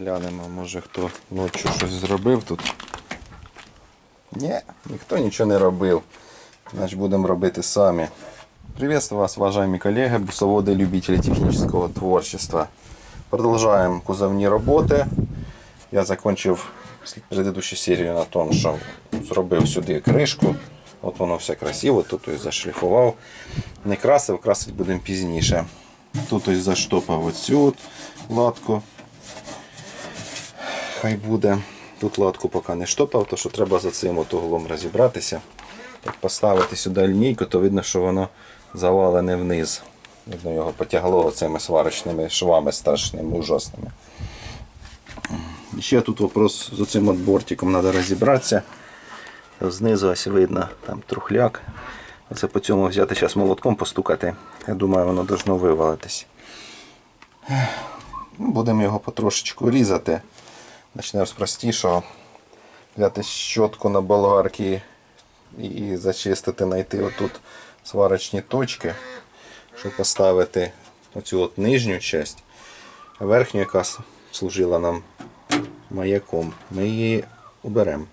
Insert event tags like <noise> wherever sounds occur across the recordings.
Глянемо, може хто ночі щось зробив тут. Ні, ніхто нічого не робив. Значить будемо робити самі. Приветствую вас, уважаемые коллеги, бусоводы, любители технического творчества. Продолжаем кузовні роботи. Я закончив предыдущу серію на тому, що зробив сюди кришку. От воно все красиво, тут ось зашліфував. Не красив, красити будемо пізніше. Тут ось заштопав оцю от латку. Хай буде. Тут латку поки не штопав, то що треба за цим от углом розібратися. Як поставити сюди лінійку, то видно, що воно завалене вниз. Видно, його потягло цими сварочними швами страшними, ужасними. Ще тут вопрос з цим бортиком треба розібратися. Знизу ось видно там трухляк. Оце по цьому взяти зараз молотком постукати. Я думаю, воно должно вивалитись. Будемо його потрошечку різати. Почнемо з простішого. Взяти щотку на болгарки і зачистити, знайти отут сварочні точки, щоб поставити оцю от нижню часть, а верхню, яка служила нам маяком, ми її уберемо.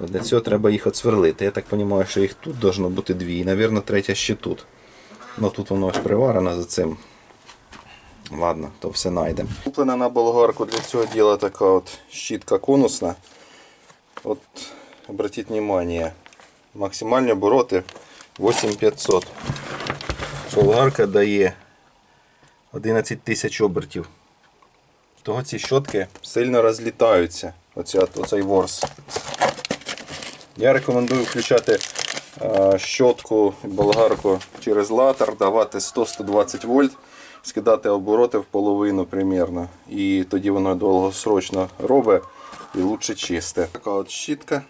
Для цього треба їх отсверлити. Я так розумію, що їх тут должно бути дві. І, мабуть, третя ще тут. Ну тут воно ось приварено за цим. Ладно, то все знайдемо. Куплена на болгарку для цього діла така от щітка конусна. От, обратіть внимание, максимальні обороти 8500. Болгарка дає 11 тисяч обертів. Того ці щотки сильно розлітаються. Оця, оцей ворс. Я рекомендую включати е, щотку болгарку через латер, давати 100-120 вольт, скидати обороти в половину примерно. І тоді воно довгосрочно робить і лучше чисте. Така от щітка.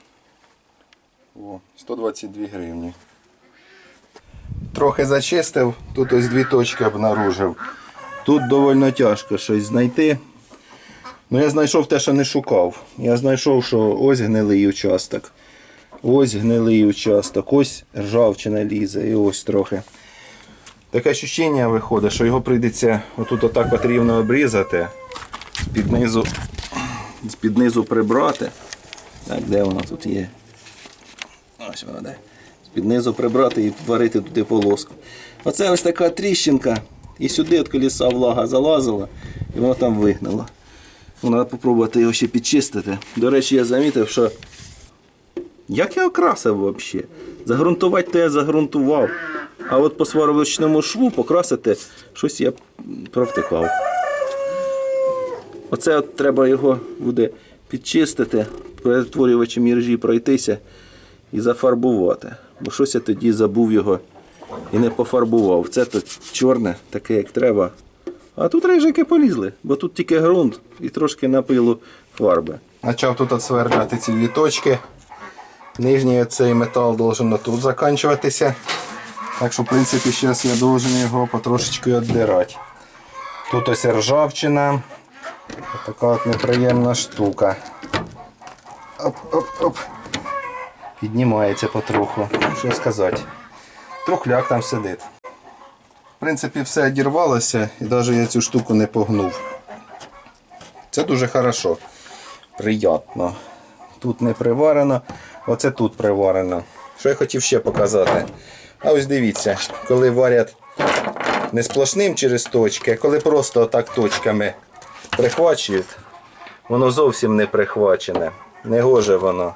О, 122 гривні. Трохи зачистив, тут ось дві точки обнаружив. Тут доволі тяжко щось знайти. Ну я знайшов те, що не шукав. Я знайшов, що ось гнилий участок. Ось гнилий участок, ось ржавчина лізе і ось трохи. Таке ощущення виходить, що його прийдеться отут отак от рівно обрізати, з-під низу, з-під низу прибрати. Так, де воно тут є? Ось воно де. З-під низу прибрати і варити туди полоску. Оце ось така тріщинка. І сюди від коліса влага залазила, і воно там вигнало. Треба спробувати його ще підчистити. До речі, я замітив, що як я окрасив взагалі? Загрунтувати то я загрунтував. А от по сварочному шву покрасити щось я провтикав. Оце от треба його буде підчистити, перетворювачем іржі пройтися і зафарбувати. Бо щось я тоді забув його і не пофарбував. Це тут чорне, таке як треба. А тут рижики полізли, бо тут тільки ґрунт і трошки напилу фарби. Почав тут отсверляти ці дві точки. Нижній цей метал должен тут закінчуватися. Так що, в принципі, зараз я должен його потрошечки віддирати. Тут ось ржавчина. Така от неприємна штука. Оп-оп-оп. Піднімається потроху. Що сказати. Трухляк там сидить. В принципі, все одірвалося і навіть я цю штуку не погнув. Це дуже хорошо. Приятно. Тут не приварено, оце тут приварено. Що я хотів ще показати? А ось дивіться, коли варять не сплошним через точки, а коли просто отак точками прихвачують, воно зовсім не прихвачене. Не гоже воно.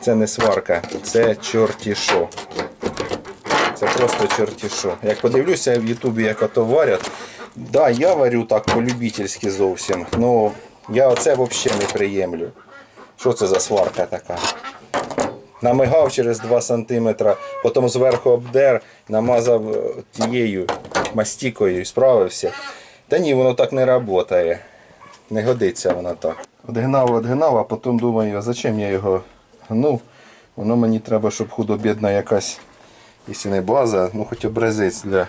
Це не сварка, це чорті що. Це просто чорті що. Як подивлюся в Ютубі, як ото варять. Да, я варю так по-любительськи зовсім. Ну я оце взагалі не приємлю. Що це за сварка така? Намигав через 2 см, потім зверху обдер, намазав е, тією мастікою і справився. Та ні, воно так не працює. Не годиться воно так. Одгнав, одгнав, а потім думаю, зачем я його гнув? Воно мені треба, щоб худо-бідна якась, якщо не база, ну хоч образець для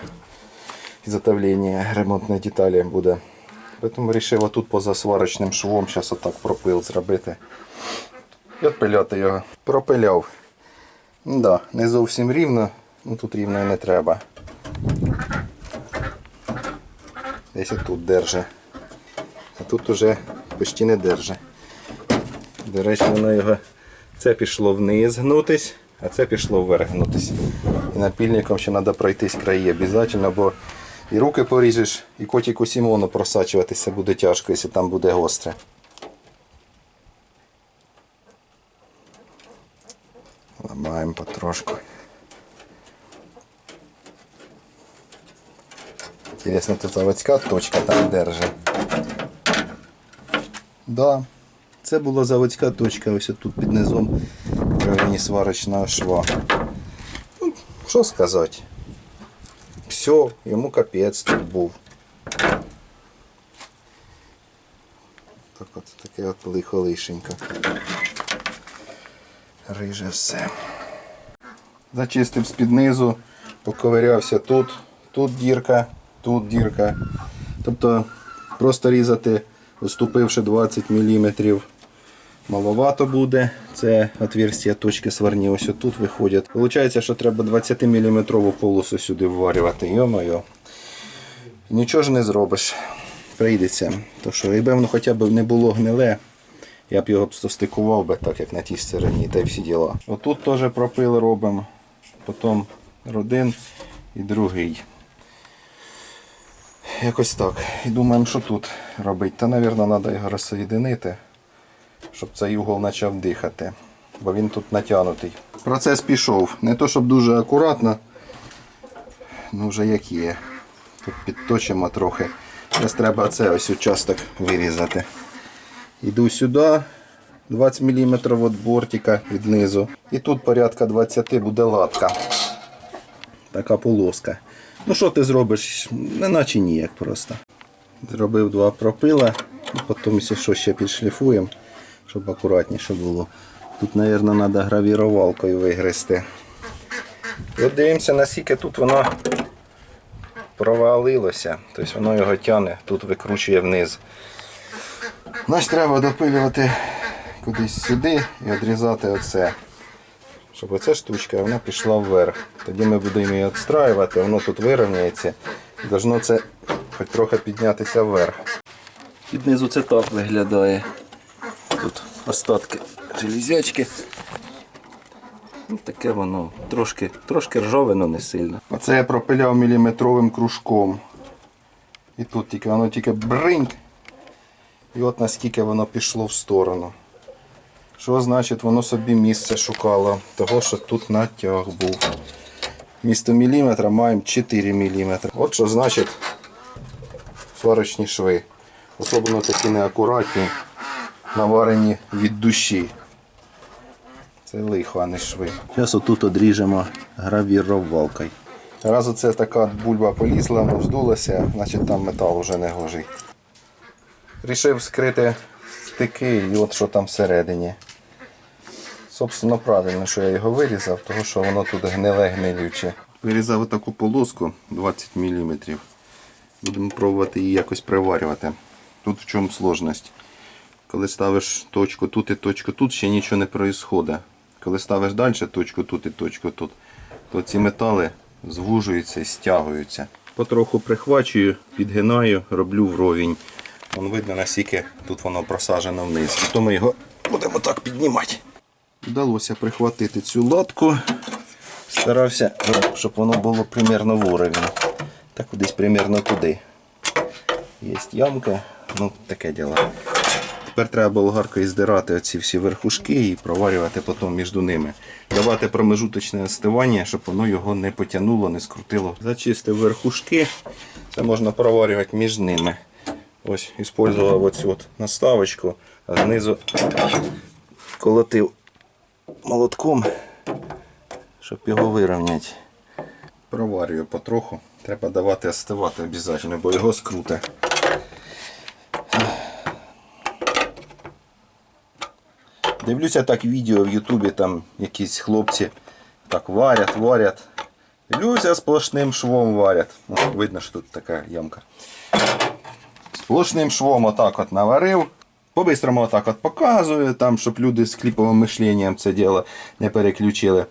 изготовления ремонтної деталі буде. Тому вирішив отут поза сварочним швом зараз отак пропил зробити. І отпиляти його. Пропиляв. Ну Да, не зовсім рівно, ну тут рівно і не треба. Десь тут держи. а тут уже почти не держить. До речі, воно його. Це пішло вниз гнутись, а це пішло вверх гнутись. І напільником ще треба пройтись краї обов'язково, бо і руки поріжеш, і котику Сімону просачуватися буде тяжко, якщо там буде гостре. Ламаємо потрошку. Інтересно, тут заводська точка там держить. Да, це була заводська точка, ось тут під низом районі сварочного шва. Ну, що сказати? Все, йому капець тут був. Так от таке от лихо лишенько. Риже все. Зачистив з-під низу, поковирявся тут, тут дірка, тут дірка. Тобто просто різати, уступивши 20 мм, маловато буде. Це отверстия точки сварні ось тут виходять. Получається, що треба 20 мм полосу сюди вварювати. Йо-моє. Нічого ж не зробиш. Прийдеться. То що, якби воно хоча б не було гниле, я б його стикував би так, як на тій стороні, та й всі діла. Отут теж пропил робимо, потім один і другий. Якось так. І думаємо, що тут робити. Та, мабуть, треба його розсоєдинити, щоб цей угол почав дихати. Бо він тут натягнутий. Процес пішов. Не то, щоб дуже акуратно, ну вже як є. Тут підточимо трохи. Зараз треба це ось участок вирізати. Йду сюди, 20 мм від бортика від низу. І тут порядка 20 буде латка. Така полоска. Ну що ти зробиш? Не наче ніяк просто. Зробив два пропила, потім якщо що ще підшліфуємо, щоб акуратніше було. Тут, мабуть, треба гравірувалкою вигризти. От дивимося, наскільки тут воно провалилося. Тобто воно його тягне, тут викручує вниз. Значить треба допилювати кудись сюди і відрізати оце. Щоб оця штучка вона пішла вверх. Тоді ми будемо її відстраювати, воно тут вирівняється. Должно це хоч трохи піднятися вверх. Під низу це так виглядає. Тут остатки железячки. Ну, таке воно трошки, трошки ржаве, але не сильно. Оце я пропиляв міліметровим кружком. І тут тільки воно тільки бринь. І от наскільки воно пішло в сторону. Що значить воно собі місце шукало? Того, що тут натяг був. Місто міліметра маємо 4 мм. От що значить сварочні шви. Особливо такі неакуратні, наварені від душі. Це лихо, а не шви. Зараз отут одріжемо гравіровалкою. Раз оце така бульба полізла, вздулася, значить там метал уже не гожий. Рішив скрити стики і от що там всередині. Собственно, правильно, що я його вирізав, тому що воно тут гниле гнилюче. Вирізав таку полоску 20 мм. Будемо пробувати її якось приварювати. Тут в чому сложність. Коли ставиш точку тут і точку тут, ще нічого не відбувається. Коли ставиш далі точку тут і точку тут, то ці метали звужуються і стягуються. Потроху прихвачую, підгинаю, роблю вровень. Вон видно наскільки тут воно просаджено вниз. То ми його будемо так піднімати. Вдалося прихватити цю латку. Старався, щоб воно було примерно в уровні. Та кудись примерно туди. Є ямка, ну таке діло. Тепер треба болгаркою здирати оці всі верхушки і проварювати потім між ними. Давати промежуточне остивання, щоб воно його не потягнуло, не скрутило. Зачистив верхушки, це можна проварювати між ними. Ось, використовував оцю от наставочку, а знизу колотив молотком, щоб його вирівняти. Проварюю потроху. Треба давати остивати обов'язково, бо його скруте. Дивлюся так відео в Ютубі, там якісь хлопці так варять, варять. Дивлюся, сплошним швом варять. Видно, що тут така ямка. Сплошним швом отак от наварив. По-бистрому отак от показую, там, щоб люди з кліповим мишленням це діло не переключили.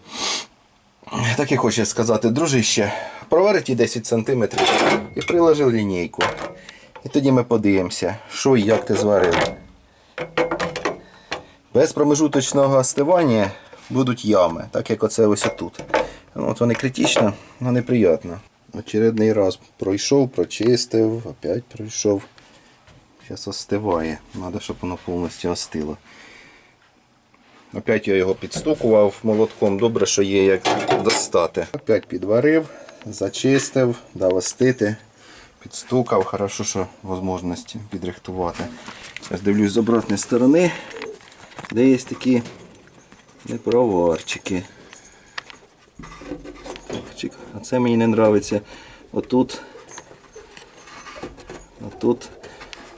Так і хоче сказати, дружище, проварить і 10 см і приложив лінійку. І тоді ми подивимося, що і як ти зварив. Без промежуточного остивання будуть ями, так як оце ось тут. Ну, От вони критично, але неприємно. Очередний раз пройшов, прочистив, опять пройшов. Зараз остиває. Треба, щоб воно повністю остило. Опять я його підстукував молотком. Добре, що є як достати. Опять підварив, зачистив, дав остити, підстукав. Хорошо, що можливості підрихтувати. Зараз дивлюсь з обратної сторони, де є такі непроварчики. А це мені не подобається. Отут. Отут.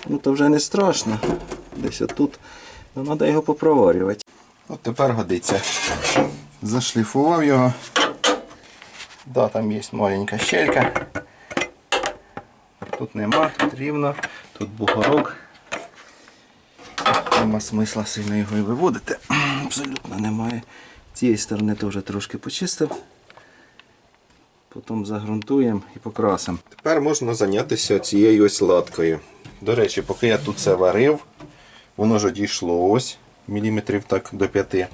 Ну то вже не страшно. Десь отут. Ну, треба його попроварювати. От тепер годиться. Зашліфував його. Да, там є маленька щелька. Тут нема, тут рівно, тут бугорок. Нема смисла сильно його і виводити. Абсолютно немає. З цієї сторони теж трошки почистив. Потім загрунтуємо і покрасимо. Тепер можна зайнятися цією ось латкою. До речі, поки я тут це варив, воно вже дійшло ось міліметрів так до 5.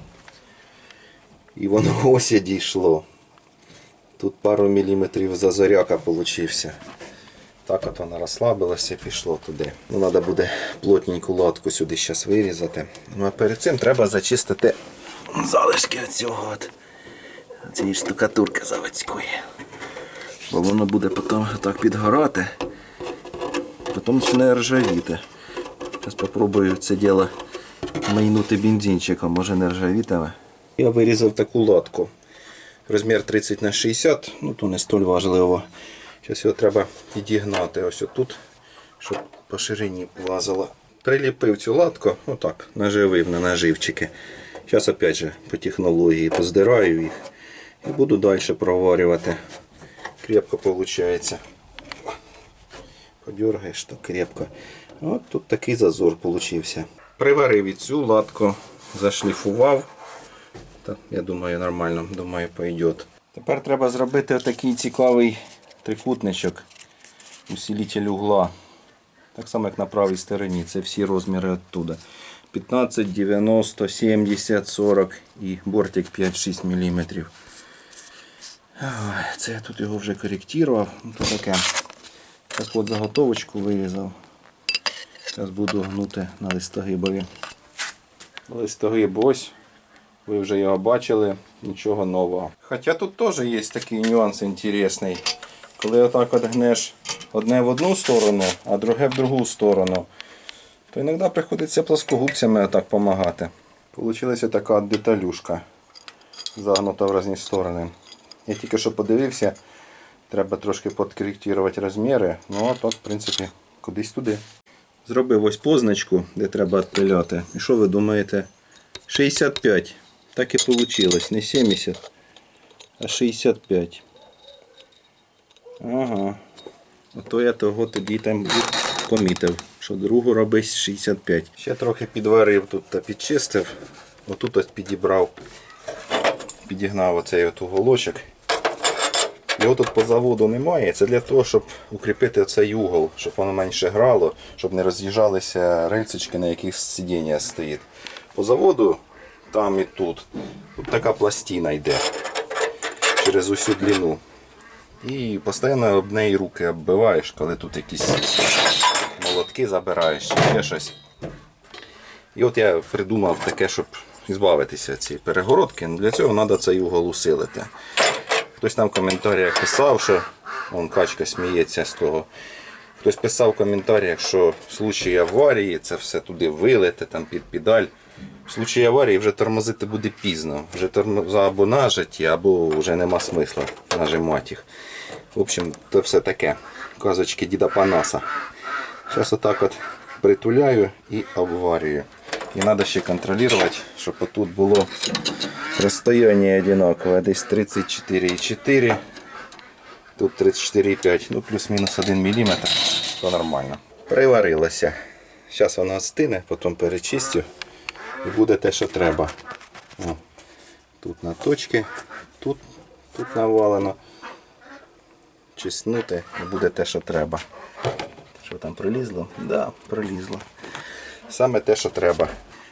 І воно <laughs> ось і дійшло. Тут пару міліметрів зазоряка получився. Так от воно розслабилося і пішло туди. Ну, Треба буде плотненьку латку сюди зараз вирізати. Ну а перед цим треба зачистити залишки цього от, цієї штукатурки заводської. Бо воно буде потім так підгорати, потім почне ржавіти. Зараз спробую це діло майнути бензинчиком, може не ржавітиме. Я вирізав таку латку. Розмір 30 на 60, ну то не столь важливо. Зараз його треба підігнати ось отут, щоб по ширині влазило. Приліпив цю латку, отак, наживив на наживчики. Зараз опять же по технології поздираю їх і буду далі проварювати. Крепко виходить. Подергаєш, то крепко. От тут такий зазор вийшов. Приварив і цю латку, зашліфував. Та, я думаю, нормально, думаю, пойдет. Тепер треба зробити отакий цікавий трикутничок, усилитель угла. Так само, як на правій стороні. Це всі розміри оттуда. 15, 90, 70, 40 і бортик 5-6 мм. Це я тут його вже коректував. Ну, таке. Так от заготовочку вирізав. Зараз буду гнути на листогибові. Листогиб ось. Ви вже його бачили, нічого нового. Хоча тут теж є такий нюанс інтересний. Коли отак от гнеш одне в одну сторону, а друге в другу сторону, то іноді приходиться плоскогубцями отак допомагати. Получилася така деталюшка, загнута в різні сторони. Я тільки що подивився, треба трошки підкоректувати розміри, ну а так, в принципі, кудись туди. Зробив ось позначку, де треба відпиляти. І що ви думаєте? 65. Так і вийшло. Не 70, а 65. Ага. Ото я того тоді там помітив, що другу робить 65. Ще трохи підварив тут та підчистив. Отут ось підібрав, підігнав оцей от уголочок. Його тут по заводу немає. Це для того, щоб укріпити цей угол, щоб воно менше грало, щоб не роз'їжджалися рельсочки, на яких сидіння стоїть. По заводу, там і тут, тут така пластина йде через усю длину. І постійно об неї руки оббиваєш, коли тут якісь молотки забираєш чи ще щось. І от я придумав таке, щоб збавитися цієї перегородки. Для цього треба цей угол усилити. Хтось там в коментарях писав, що он качка сміється з того. Хтось писав в коментарях, що в случаї аварії це все туди вилити, там під педаль. В случаї аварії вже тормозити буде пізно. Вже тормоза або нажаті, або вже нема смисла нажимати їх. В общем, то все таке. Казочки діда Панаса. Зараз отак от притуляю і обварюю. І треба ще контролювати, щоб отут було розстояння одинакове. Десь 34,4. Тут 34,5, ну плюс-мінус 1 мм, то нормально. Приварилося. Зараз воно остине, потім перечистю і буде те, що треба. О, тут на точки, тут, тут навалено. Чиснути і буде те, що треба. Що там пролізло? Так, да, пролізло. Саме те, що треба.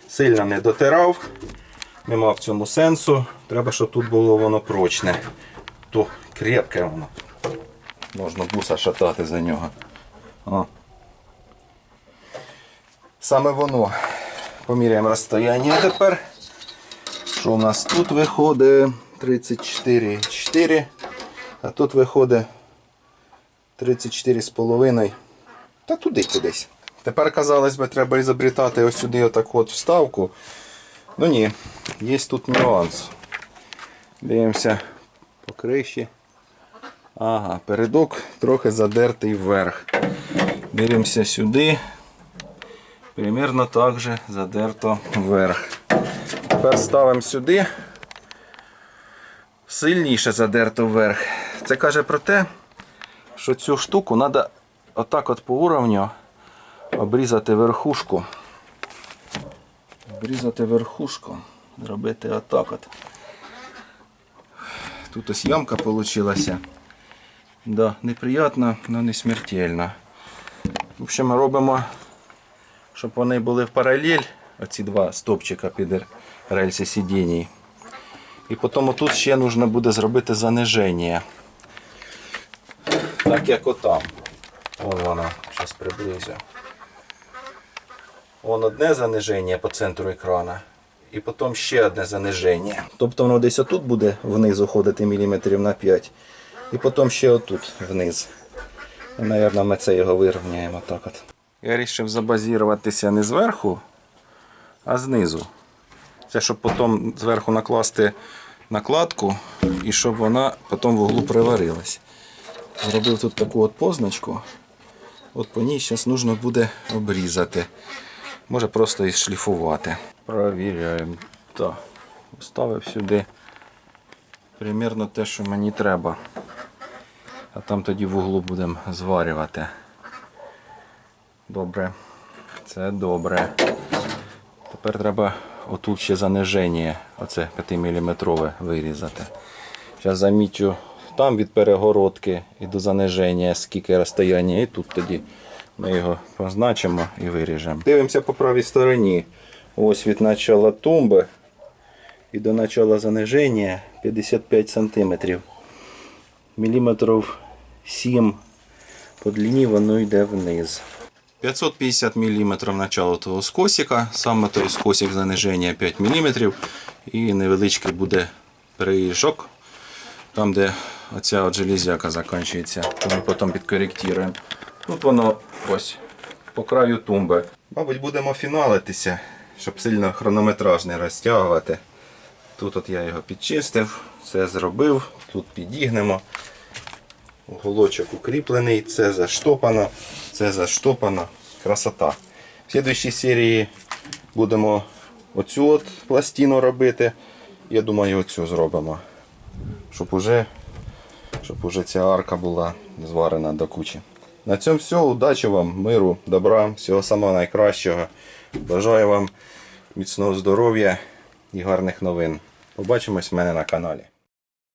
Сильно не дотирав, нема в цьому сенсу. Треба, щоб тут було воно прочне. То крепке воно. Можна буса шатати за нього. О. Саме воно. Поміряємо розстояння тепер. Що у нас тут виходить 34,4, а тут виходить 34,5. Та туди кудись. Тепер, казалось би, треба ізобрітати ось сюди отаку от вставку. Ну ні, є тут нюанс. Дивимося по криші. Ага, передок трохи задертий вверх. Дивимося сюди. Примірно так же задерто вверх. Тепер ставимо сюди. Сильніше задерто вверх. Це каже про те, що цю штуку треба отак от по уровню обрізати верхушку. Обрізати верхушку. Зробити отак от. Тут ось ямка вийшла. Да, неприємно, але не смертельно. В общем, робимо, щоб вони були в паралель, оці два стопчика під рельси сидінь. І потім тут ще потрібно буде зробити заниження. Так як отам. Вон воно, зараз приблизю. Вон одне заниження по центру екрана. І потім ще одне заниження. Тобто воно десь отут буде вниз уходити міліметрів на 5. І потім ще отут вниз. І, Наверно, ми це його вирівняємо так от. Я вирішив забазіруватися не зверху, а знизу. Це щоб потім зверху накласти накладку і щоб вона потім в углу приварилась. Зробив тут таку от позначку. От по ній зараз потрібно буде обрізати. Може просто і шліфувати. Провіряємо. Так, вставив сюди примірно те, що мені треба. А там тоді в углу будемо зварювати. Добре. Це добре. Тепер треба отут ще заниження, оце 5-мм вирізати. Зараз замічу там від перегородки і до заниження, скільки розстояння, і тут тоді ми його позначимо і виріжемо. Дивимося по правій стороні. Ось від начала тумби і до начала заниження 55 см. Міліметрів 7 по длині воно йде вниз. 550 мм начало того скосика, саме той скосик заниження 5 мм і невеличкий буде приріжок, там де оця от железяка закінчується, то ми потім підкоректуємо. Тут воно ось по краю тумби. Мабуть, будемо фіналитися, щоб сильно хронометраж не розтягувати. Тут от я його підчистив, все зробив, тут підігнемо. Уголочок укріплений, це заштопано, це заштопано. Красота. В слідчій серії будемо оцю от пластину робити. Я думаю, оцю зробимо. Щоб уже, щоб уже ця арка була зварена до кучі. На цьому все. Удачі вам, миру, добра, всього самого найкращого. Бажаю вам міцного здоров'я і гарних новин. Побачимось в мене на каналі.